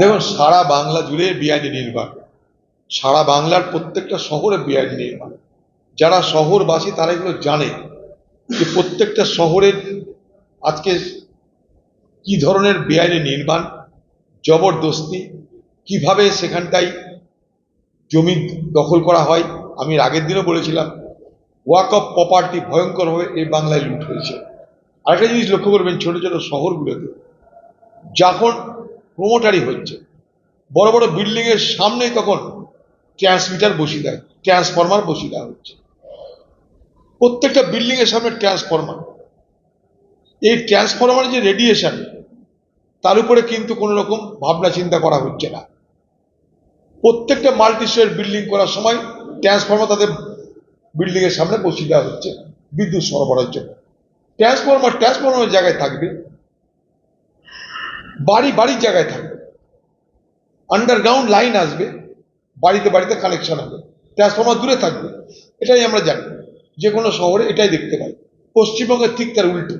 দেখুন, সারা বাংলা জুড়ে বিআইনি নির্মাণ। সারা বাংলার প্রত্যেকটা শহরে বিআইনি নির্মাণ। যারা শহরবাসী, তারা এগুলো জানে যে প্রত্যেকটা শহরের আজকে কি ধরনের বেআইনি নির্মাণ, জবরদস্তি, কীভাবে সেখানটায় জমি দখল করা হয়, আমি আগের দিনও বলেছিলাম, ওয়াক অফ প্রপার্টি ভয়ঙ্করভাবে এই বাংলায় লুট হয়েছে। আরেকটা জিনিস লক্ষ্য করবেন, ছোট ছোট শহরগুলোতে, যখন প্রমোটারি হচ্ছে। বড় বড় বিল্ডিং এর সামনেই তখন ট্রান্সমিটার বসিয়ে দেয় ট্রান্সফরমার বসিয়ে দেওয়া হচ্ছে। প্রত্যেকটা বিল্ডিং এর সামনে ট্রান্সফরমার এই ট্রান্সফরমারের যে রেডিয়েশন তার উপরে কিন্তু কোনো রকম ভাবনা চিন্তা করা হচ্ছে না। প্রত্যেকটা মাল্টি স্টোর বিল্ডিং করার সময় ট্রান্সফরমার তাদের বিল্ডিং এর সামনে বসিয়ে দেওয়া হচ্ছে, বিদ্যুৎ সরবরাহের জন্য। ট্রান্সফরমার ট্রান্সফরমারের জায়গায় থাকবে। বাড়ি, বাড়ির জায়গায় থাকবে। আন্ডারগ্রাউন্ড লাইন আসবে, বাড়িতে বাড়িতে কানেকশন হবে। ট্রান্সফর্মার দূরে থাকবে, এটাই আমরা জানি। যে কোনো শহরে এটাই দেখতে পাই। পশ্চিমবঙ্গের ঠিক তার উল্টো।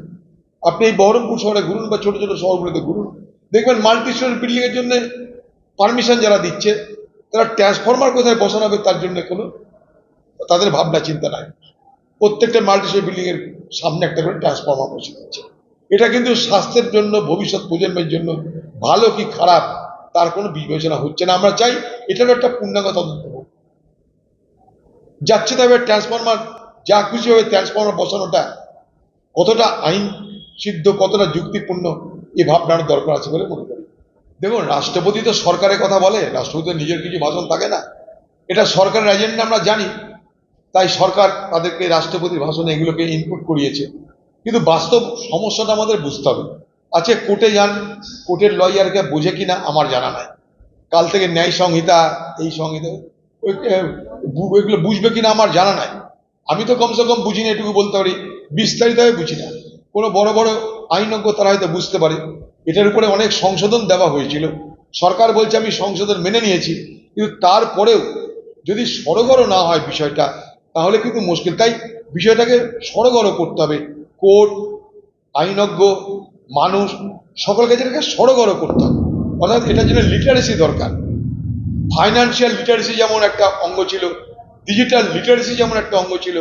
আপনি এই বহরমপুর শহরে ঘুরুন বা ছোট ছোট শহরগুলোতে ঘুরুন, দেখবেন মাল্টি স্টোরি বিল্ডিং এর জন্য পারমিশন যারা দিচ্ছে, তারা ট্রান্সফর্মার কোথায় বসানো হবে তার জন্য কোনো তাদের ভাবনা, চিন্তা নাই। প্রত্যেকটা মাল্টি স্টোরি বিল্ডিং এর সামনে একটা করে ট্রান্সফর্মার বসে দিচ্ছে। এটা কিন্তু স্বাস্থ্যের জন্য, ভবিষ্যৎ প্রজন্মের জন্য ভালো কি খারাপ, তার কোনো বিবেচনা হচ্ছে না। আমরা চাই এটারও একটা পূর্ণাঙ্গ তদন্ত হোক। যাচ্ছে তবে ট্রান্সফরমার, যা খুশি হবে ট্রান্সফরমার বসানোটা কতটা আইন সিদ্ধ কতটা যুক্তিপূর্ণ এই ভাবনার দরকার আছে বলে মনে করি। দেখুন, রাষ্ট্রপতি তো সরকারের কথা বলে রাষ্ট্রপতি নিজের কিছু ভাষণ থাকে না। এটা সরকারের এজেন্ডা আমরা জানি, তাই সরকার তাদেরকে, রাষ্ট্রপতির ভাষণে এগুলোকে ইনপুট করিয়েছে। কিন্তু বাস্তব সমস্যাটা আমাদের বুঝতে হবে। আচ্ছা কোর্টে যান, কোর্টের লয়ারকে বোঝে কিনা আমার জানা নাই। কাল থেকে ন্যায় সংহিতা, এই সংহিতা, ওই ওইগুলো বুঝবে কিনা আমার জানা নাই। আমি তো কমসে কম বুঝি না এটুকু বলতে পারি। বিস্তারিতভাবে বুঝি না। কোনো বড় বড় আইনজ্ঞ তারা হয়তো বুঝতে পারে। এটার উপরে অনেক সংশোধন দেওয়া হয়েছিল। সরকার বলছে, আমি সংশোধন মেনে নিয়েছি। কিন্তু তারপরেও যদি সরগর না হয় বিষয়টা, তাহলে কিন্তু মুশকিল। তাই বিষয়টাকে সরগর করতে হবে। কোর্ট আইনজ্ঞ, মানুষ, সকলকে যেটাকে সড়গড় করতে হবে। অর্থাৎ এটার জন্য লিটারেসি দরকার। ফাইন্যান্সিয়াল লিটারেসি যেমন একটা অঙ্গ ছিল ডিজিটাল লিটারেসি যেমন একটা অঙ্গ ছিল,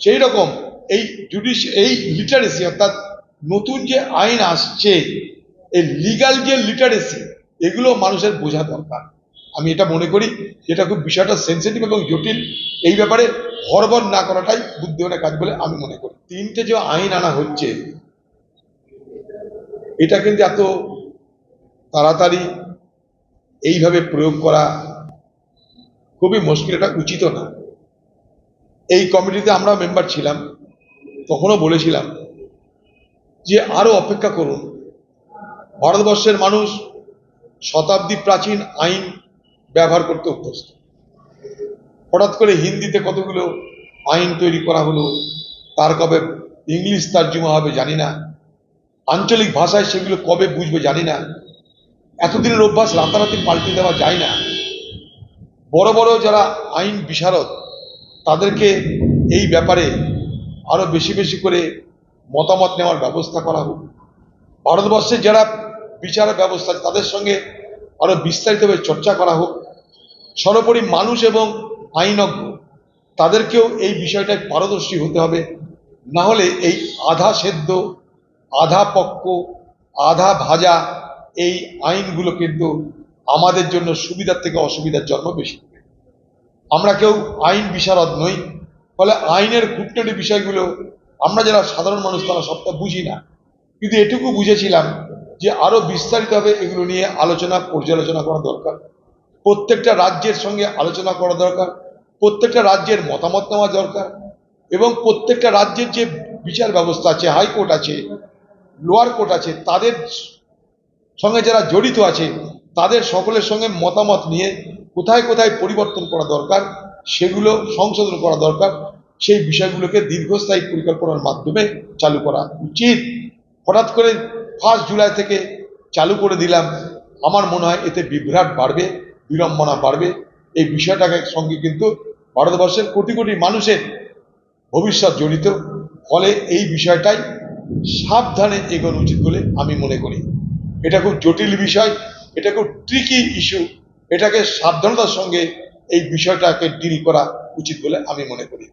সেই রকম এই জুডিশ এই লিটারেসি অর্থাৎ নতুন যে আইন আসছে, এই লিগাল যে লিটারেসি এগুলো মানুষের বোঝা দরকার। আমি এটা মনে করি যেটা খুব বিষয়টা সেন্সিটিভ এবং জটিল। এই ব্যাপারে হরবর না করাটাই বুদ্ধিমানের কাজ বলে আমি মনে করি। তিনটে যে আইন আনা হচ্ছে, এটা কিন্তু এত তাড়াতাড়ি এইভাবে প্রয়োগ করা খুবই মুশকিল, এটা উচিত না। এই কমিটিতে আমরা মেম্বার ছিলাম, তখনও বলেছিলাম যে আরও অপেক্ষা করুন। ভারতবর্ষের মানুষ শতাব্দী প্রাচীন আইন ব্যবহার করতে অভ্যস্ত। হঠাৎ করে হিন্দিতে কতগুলো আইন তৈরি করা হলো? তার কবে ইংলিশ তার্জুমা হবে জানি না। আঞ্চলিক ভাষায় সেগুলো কবে বুঝবে জানি না। এতদিনের অভ্যাস রাতারাতি পাল্টে দেওয়া যায় না। বড় বড় যারা আইন বিশারদ, তাদেরকে এই ব্যাপারে আরও বেশি বেশি করে মতামত নেওয়ার ব্যবস্থা করা হোক। ভারতবর্ষের যারা বিচার ব্যবস্থা তাদের সঙ্গে আরও বিস্তারিতভাবে চর্চা করা হোক। সর্বোপরি মানুষ এবং আইনজ্ঞ, তাদেরকেও এই বিষয়টায় পারদর্শী হতে হবে। না হলে এই আধা সেদ্ধ, আধা পক্ক, আধা ভাজা এই আইনগুলো কিন্তু আমাদের জন্য সুবিধার থেকে অসুবিধার জন্ম বেশি। আমরা কেউ আইন বিশারদ নই, ফলে আইনের খুঁটনাটি বিষয়গুলো আমরা যারা সাধারণ মানুষ তারা সবটা বুঝি না। কিন্তু এটুকু বুঝেছিলাম যে আরও বিস্তারিতভাবে এগুলো নিয়ে আলোচনা, পর্যালোচনা করা দরকার। প্রত্যেকটা রাজ্যের সঙ্গে আলোচনা করা দরকার। প্রত্যেকটা রাজ্যের মতামত নেওয়া দরকার এবং প্রত্যেকটা রাজ্যের যে বিচার ব্যবস্থা আছে হাইকোর্ট আছে, লোয়ার কোর্ট আছে, তাদের সঙ্গে যারা জড়িত আছে, তাদের সকলের সঙ্গে মতামত নিয়ে কোথায় কোথায় পরিবর্তন করা দরকার, সেগুলো সংশোধন করা দরকার, সেই বিষয়গুলোকে দীর্ঘস্থায়ী পরিকল্পনার মাধ্যমে চালু করা উচিত। হঠাৎ করে ফার্স্ট জুলাই থেকে চালু করে দিলাম, আমার মনে হয় এতে বিভ্রাট বাড়বে, বিড়ম্বনা বাড়বে। এই বিষয়টাকে সঙ্গে কিন্তু ভারতবর্ষের কোটি কোটি মানুষের ভবিষ্যৎ জড়িত। ফলে এই বিষয়টাই সাবধানে এগোনো উচিত বলে আমি মনে করি। এটা খুব জটিল বিষয়, এটা খুব ট্রিকি ইস্যু এটাকে সাবধানতার সঙ্গে এই বিষয়টাকে ডিল করা উচিত বলে আমি মনে করি।